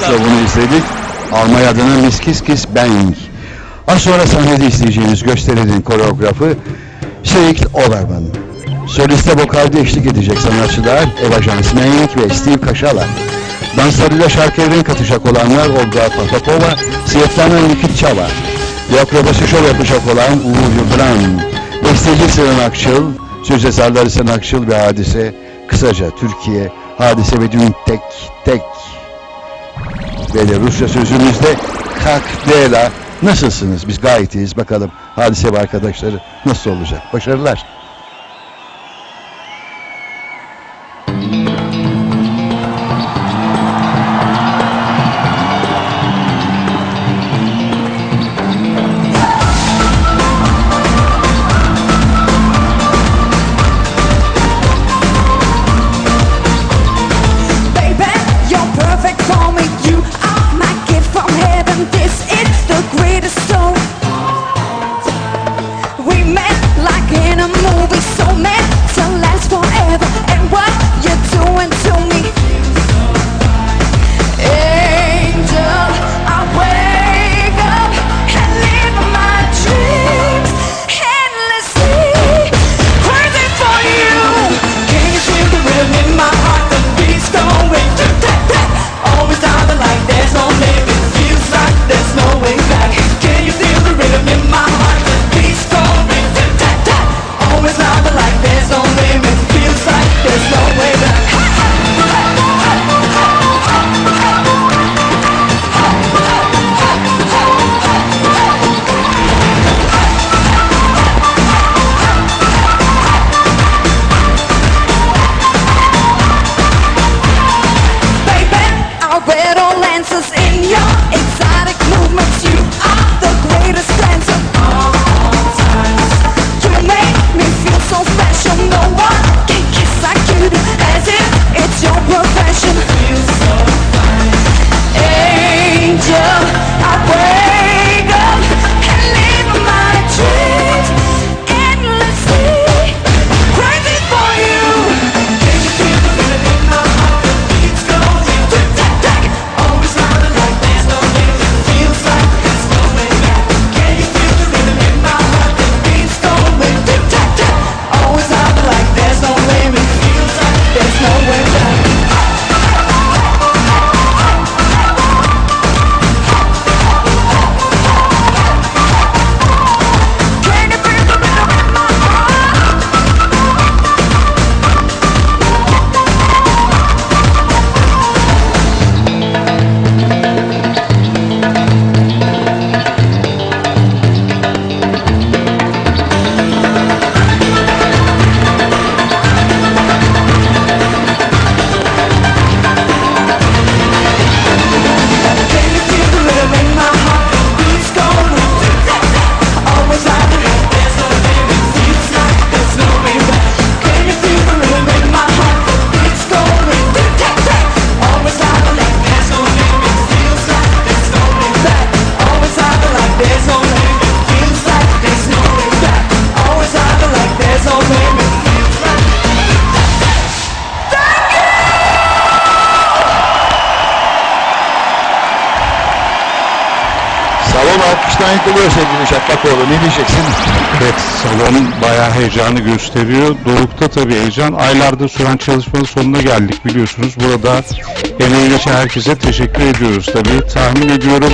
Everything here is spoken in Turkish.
şovunu izledik. Almanya adına Miss Kiss Kiss Bang. Az sonra sahnede isteyeceğiniz gösterinin koreografı Şerik Oberman. Soliste vokalde eşlik edecek sanatçılar Eva Jansmenk ve Steve Kaşala. Danslarıyla şarkıya renk katacak olanlar Olga Patapova, Svetlana Nikitçava. Ve akrobasi şov yapacak olan Uğur Yıldırım. Besteci Sinan Akçıl, söz eserleri Sinan Akçıl ve Hadise. Kısaca Türkiye, Hadise ve Dün tek tek Bey'le Rusça sözümüzde Kakdela. Nasılsınız? Biz gayet iyiyiz. Bakalım hadise ve arkadaşları nasıl olacak? Başarılar. Salon alkıştan yıkılıyor sevgili Şaklakoğlu. Ne diyeceksin? Evet, salonun bayağı heyecanı gösteriyor. Doruk'ta tabii heyecan. Aylarda süren çalışmanın sonuna geldik biliyorsunuz. Burada emeği geçen herkese teşekkür ediyoruz tabii. Tahmin ediyorum